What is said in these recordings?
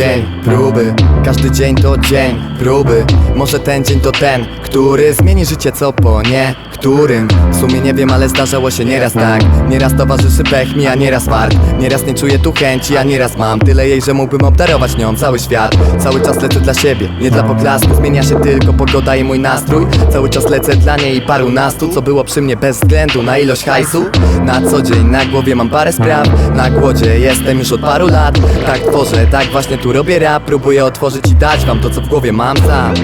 dzień próby. Każdy dzień to dzień próby. Może ten dzień to ten, który zmieni życie co po nie którym? W sumie nie wiem, ale zdarzało się nieraz tak. Nieraz towarzyszy pech mi, a nieraz fart. Nieraz nie czuję tu chęci, a nieraz mam. Tyle jej, że mógłbym obdarować nią cały świat. Cały czas lecę dla siebie, nie dla poklasku Zmienia się tylko pogoda i mój nastrój. Cały czas lecę dla niej i paru nastu Co było przy mnie bez względu na ilość hajsu. Na co dzień na głowie mam parę spraw. Na głodzie jestem już od paru lat. Tak tworzę, tak właśnie tu robię rap. Próbuję otworzyć i dać wam to co w głowie mam. Sam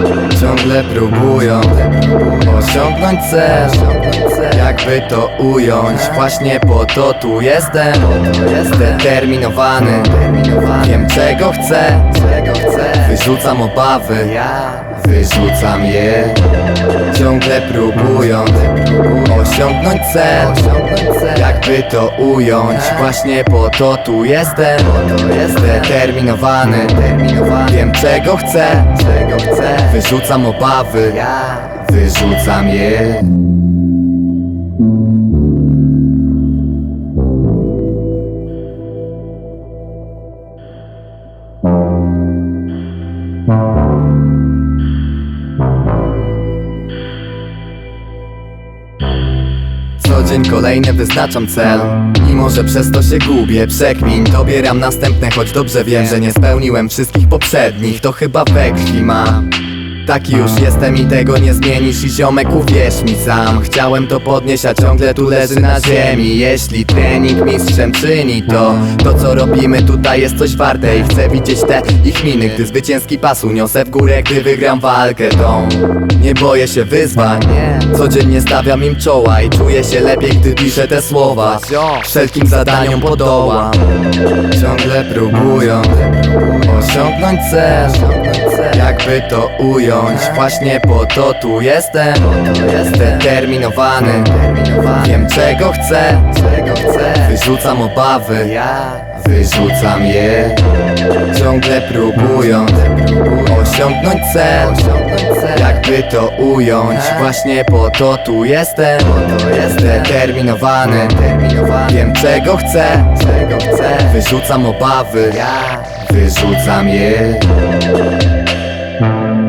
Ciągle próbują osiągnąć cel Jakby to ująć? Właśnie po to tu jestem. Zdeterminowany Wiem czego chcę. Wyrzucam obawy. Wyrzucam je. Ciągle próbując Osiągnąć cel. Jakby to ująć? Właśnie po to tu jestem. Zdeterminowany Wiem czego chcę. Wyrzucam obawy. Wyrzucam je Co dzień kolejny wyznaczam cel. I może przez to się gubię, przekmin Dobieram następne, choć dobrze wiem, że nie spełniłem wszystkich poprzednich. To chyba we krwi mam Taki już jestem i tego nie zmienisz. I ziomek uwierz mi sam. Chciałem to podnieść, a ciągle tu leży na ziemi. Jeśli trening mistrzem czyni to To co robimy tutaj jest coś warte. I chcę widzieć te ich miny Gdy zwycięski pas uniosę w górę Gdy wygram walkę tą. Nie boję się wyzwań. Codziennie stawiam im czoła I czuję się lepiej, gdy piszę te słowa. Wszelkim zadaniom podołam. Ciągle próbują Osiągnąć cel Jakby to ująć? Właśnie po to tu jestem. Zdeterminowany Wiem czego chcę. Wyrzucam obawy. Wyrzucam je. Ciągle próbując Osiągnąć cel. Jakby to ująć? Właśnie po to tu jestem. Zdeterminowany Wiem czego chcę. Wyrzucam obawy. Wyrzucam je Thank